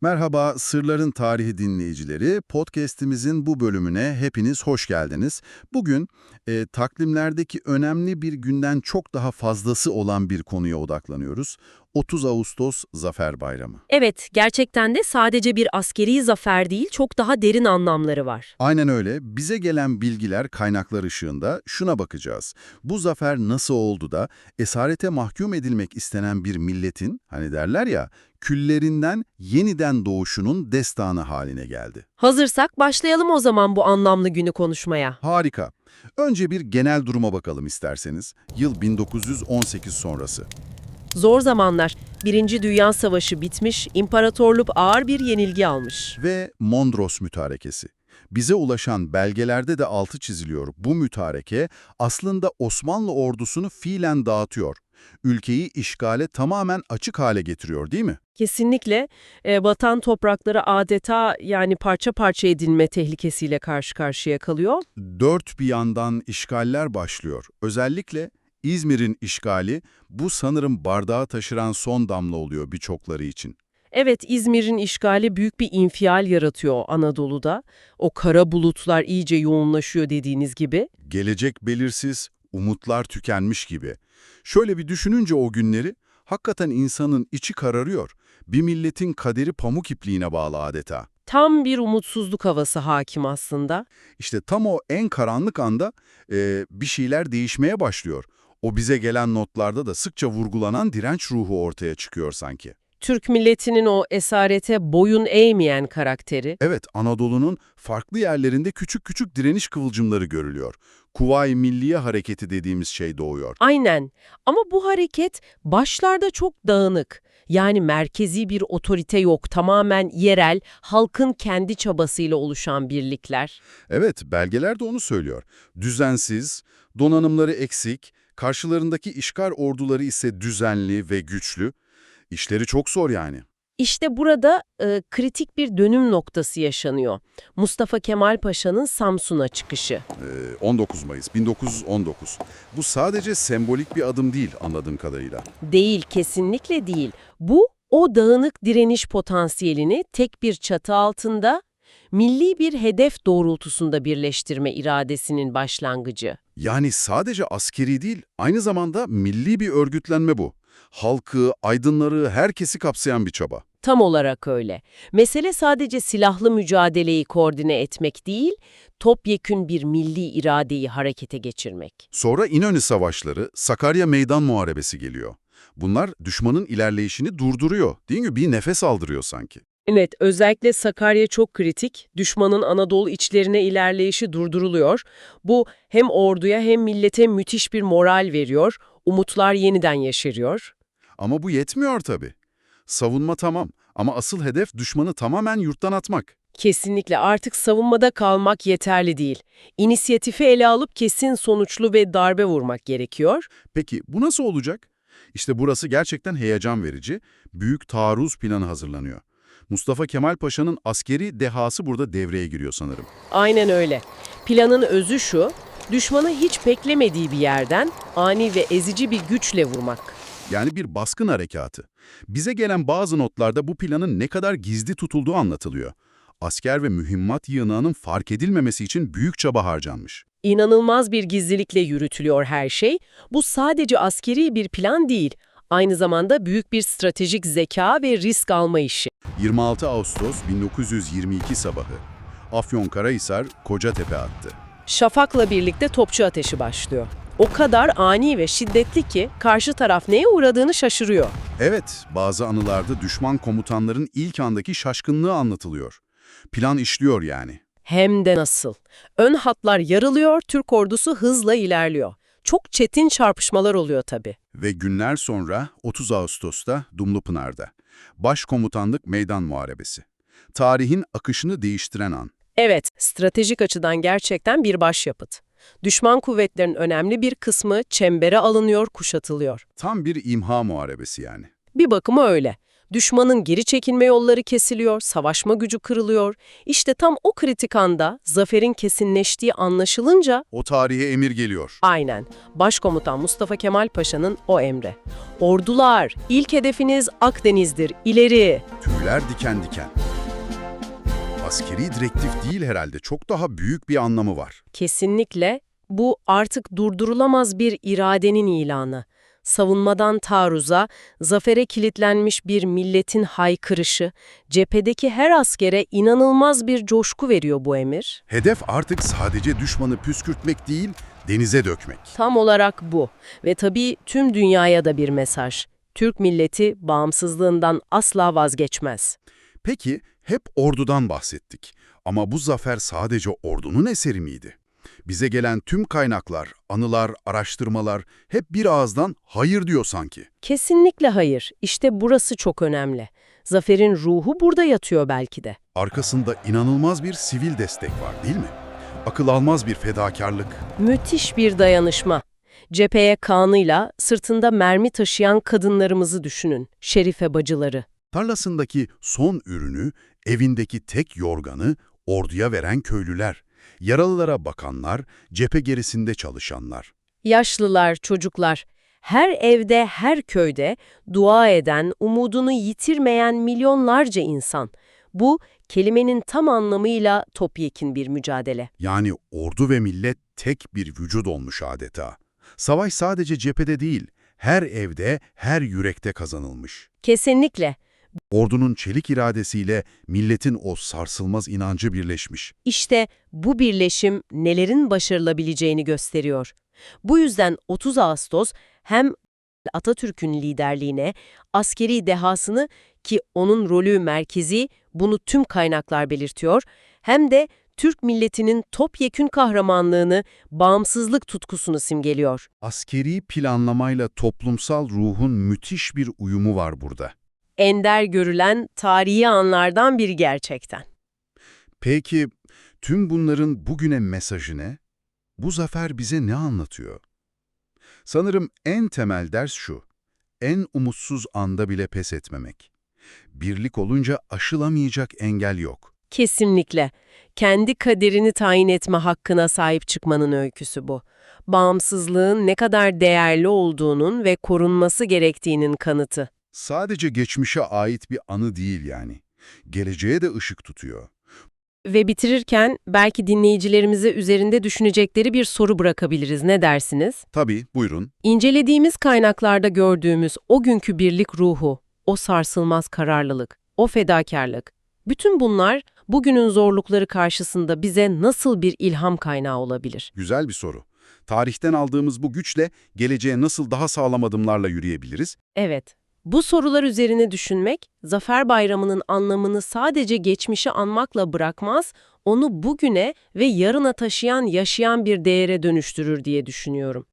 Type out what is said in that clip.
Merhaba Sırların Tarihi dinleyicileri. Podcast'imizin bu bölümüne hepiniz hoş geldiniz. Bugün e, takvimlerdeki önemli bir günden çok daha fazlası olan bir konuya odaklanıyoruz. 30 Ağustos Zafer Bayramı. Evet, gerçekten de sadece bir askeri zafer değil, çok daha derin anlamları var. Aynen öyle. Bize gelen bilgiler, kaynaklar ışığında şuna bakacağız. Bu zafer nasıl oldu da esarete mahkum edilmek istenen bir milletin, hani derler ya, küllerinden yeniden doğuşunun destanı haline geldi. Hazırsak başlayalım o zaman bu anlamlı günü konuşmaya. Harika. Önce bir genel duruma bakalım isterseniz. Yıl 1918 sonrası. Zor zamanlar. Birinci Dünya Savaşı bitmiş, imparatorluk ağır bir yenilgi almış. Ve Mondros mütarekesi. Bize ulaşan belgelerde de altı çiziliyor. Bu mütareke aslında Osmanlı ordusunu fiilen dağıtıyor. Ülkeyi işgale tamamen açık hale getiriyor değil mi? Kesinlikle e, vatan toprakları adeta yani parça parça edilme tehlikesiyle karşı karşıya kalıyor. Dört bir yandan işgaller başlıyor. Özellikle İzmir'in işgali bu sanırım bardağı taşıran son damla oluyor birçokları için. Evet, İzmir'in işgali büyük bir infial yaratıyor Anadolu'da. O kara bulutlar iyice yoğunlaşıyor dediğiniz gibi. Gelecek belirsiz, umutlar tükenmiş gibi. Şöyle bir düşününce o günleri, hakikaten insanın içi kararıyor. Bir milletin kaderi pamuk ipliğine bağlı adeta. Tam bir umutsuzluk havası hakim aslında. İşte tam o en karanlık anda e, bir şeyler değişmeye başlıyor. O bize gelen notlarda da sıkça vurgulanan direnç ruhu ortaya çıkıyor sanki. Türk milletinin o esarete boyun eğmeyen karakteri. Evet, Anadolu'nun farklı yerlerinde küçük küçük direniş kıvılcımları görülüyor. Kuvayi Milliye Hareketi dediğimiz şey doğuyor. Aynen. Ama bu hareket başlarda çok dağınık. Yani merkezi bir otorite yok, tamamen yerel, halkın kendi çabasıyla oluşan birlikler. Evet, belgeler de onu söylüyor. Düzensiz, donanımları eksik, karşılarındaki işgal orduları ise düzenli ve güçlü. İşleri çok zor yani. İşte burada e, kritik bir dönüm noktası yaşanıyor. Mustafa Kemal Paşa'nın Samsun'a çıkışı. Ee, 19 Mayıs 1919. Bu sadece sembolik bir adım değil anladığım kadarıyla. Değil, kesinlikle değil. Bu, o dağınık direniş potansiyelini tek bir çatı altında, milli bir hedef doğrultusunda birleştirme iradesinin başlangıcı. Yani sadece askeri değil, aynı zamanda milli bir örgütlenme bu. Halkı, aydınları, herkesi kapsayan bir çaba. Tam olarak öyle. Mesele sadece silahlı mücadeleyi koordine etmek değil, topyekün bir milli iradeyi harekete geçirmek. Sonra İnönü Savaşları, Sakarya Meydan Muharebesi geliyor. Bunlar düşmanın ilerleyişini durduruyor. Değil mi? Bir nefes aldırıyor sanki. Evet, özellikle Sakarya çok kritik. Düşmanın Anadolu içlerine ilerleyişi durduruluyor. Bu hem orduya hem millete müthiş bir moral veriyor. Umutlar yeniden yeşeriyor. Ama bu yetmiyor tabii. Savunma tamam ama asıl hedef düşmanı tamamen yurttan atmak. Kesinlikle artık savunmada kalmak yeterli değil. İnisiyatifi ele alıp kesin sonuçlu ve darbe vurmak gerekiyor. Peki bu nasıl olacak? İşte burası gerçekten heyecan verici. Büyük taarruz planı hazırlanıyor. Mustafa Kemal Paşa'nın askeri dehası burada devreye giriyor sanırım. Aynen öyle. Planın özü şu, düşmanı hiç beklemediği bir yerden ani ve ezici bir güçle vurmak. Yani bir baskın harekatı. Bize gelen bazı notlarda bu planın ne kadar gizli tutulduğu anlatılıyor. Asker ve mühimmat yığınağının fark edilmemesi için büyük çaba harcanmış. İnanılmaz bir gizlilikle yürütülüyor her şey. Bu sadece askeri bir plan değil, aynı zamanda büyük bir stratejik zeka ve risk alma işi. 26 Ağustos 1922 sabahı. Afyonkarahisar Kocatepe attı. Şafak'la birlikte topçu ateşi başlıyor. O kadar ani ve şiddetli ki karşı taraf neye uğradığını şaşırıyor. Evet, bazı anılarda düşman komutanların ilk andaki şaşkınlığı anlatılıyor. Plan işliyor yani. Hem de nasıl. Ön hatlar yarılıyor, Türk ordusu hızla ilerliyor. Çok çetin çarpışmalar oluyor tabii. Ve günler sonra 30 Ağustos'ta Dumlupınar'da. Başkomutanlık Meydan Muharebesi. Tarihin akışını değiştiren an. Evet, stratejik açıdan gerçekten bir başyapıt. Düşman kuvvetlerinin önemli bir kısmı çembere alınıyor, kuşatılıyor. Tam bir imha muharebesi yani. Bir bakıma öyle. Düşmanın geri çekilme yolları kesiliyor, savaşma gücü kırılıyor. İşte tam o kritik anda zaferin kesinleştiği anlaşılınca O tarihe emir geliyor. aynen Başkomutan Mustafa Kemal Paşa'nın o emre. Ordular, ilk hedefiniz Akdeniz'dir, ileri. Tüyler diken diken. Askeri direktif değil herhalde. Çok daha büyük bir anlamı var. Kesinlikle bu artık durdurulamaz bir iradenin ilanı. Savunmadan taarruza, zafere kilitlenmiş bir milletin haykırışı, cephedeki her askere inanılmaz bir coşku veriyor bu emir. Hedef artık sadece düşmanı püskürtmek değil, denize dökmek. Tam olarak bu ve tabii tüm dünyaya da bir mesaj. Türk milleti bağımsızlığından asla vazgeçmez. Peki, hep ordudan bahsettik. Ama bu zafer sadece ordunun eseri miydi? Bize gelen tüm kaynaklar, anılar, araştırmalar hep bir ağızdan hayır diyor sanki. Kesinlikle hayır. İşte burası çok önemli. Zaferin ruhu burada yatıyor belki de. Arkasında inanılmaz bir sivil destek var değil mi? Akıl almaz bir fedakarlık. Müthiş bir dayanışma. Cepheye kanıyla sırtında mermi taşıyan kadınlarımızı düşünün. Şerife bacıları. Tarlasındaki son ürünü, evindeki tek yorganı orduya veren köylüler. Yaralılara bakanlar, cephe gerisinde çalışanlar. Yaşlılar, çocuklar. Her evde, her köyde dua eden, umudunu yitirmeyen milyonlarca insan. Bu, kelimenin tam anlamıyla topyekün bir mücadele. Yani ordu ve millet tek bir vücut olmuş adeta. Savaş sadece cephede değil, her evde, her yürekte kazanılmış. Kesinlikle. Ordunun çelik iradesiyle milletin o sarsılmaz inancı birleşmiş. İşte bu birleşim nelerin başarılabileceğini gösteriyor. Bu yüzden 30 Ağustos hem Atatürk'ün liderliğine, askeri dehasını ki onun rolü merkezi, bunu tüm kaynaklar belirtiyor, hem de Türk milletinin topyekün kahramanlığını, bağımsızlık tutkusunu simgeliyor. Askeri planlamayla toplumsal ruhun müthiş bir uyumu var burada. Ender görülen tarihi anlardan biri gerçekten. Peki tüm bunların bugüne mesajı ne? Bu zafer bize ne anlatıyor? Sanırım en temel ders şu. En umutsuz anda bile pes etmemek. Birlik olunca aşılamayacak engel yok. Kesinlikle. Kendi kaderini tayin etme hakkına sahip çıkmanın öyküsü bu. Bağımsızlığın ne kadar değerli olduğunun ve korunması gerektiğinin kanıtı. Sadece geçmişe ait bir anı değil yani. Geleceğe de ışık tutuyor. Ve bitirirken belki dinleyicilerimize üzerinde düşünecekleri bir soru bırakabiliriz. Ne dersiniz? Tabii, buyurun. İncelediğimiz kaynaklarda gördüğümüz o günkü birlik ruhu, o sarsılmaz kararlılık, o fedakarlık, bütün bunlar bugünün zorlukları karşısında bize nasıl bir ilham kaynağı olabilir? Güzel bir soru. Tarihten aldığımız bu güçle geleceğe nasıl daha sağlam adımlarla yürüyebiliriz? Evet, bu sorular üzerine düşünmek, Zafer Bayramı'nın anlamını sadece geçmişi anmakla bırakmaz, onu bugüne ve yarına taşıyan, yaşayan bir değere dönüştürür diye düşünüyorum.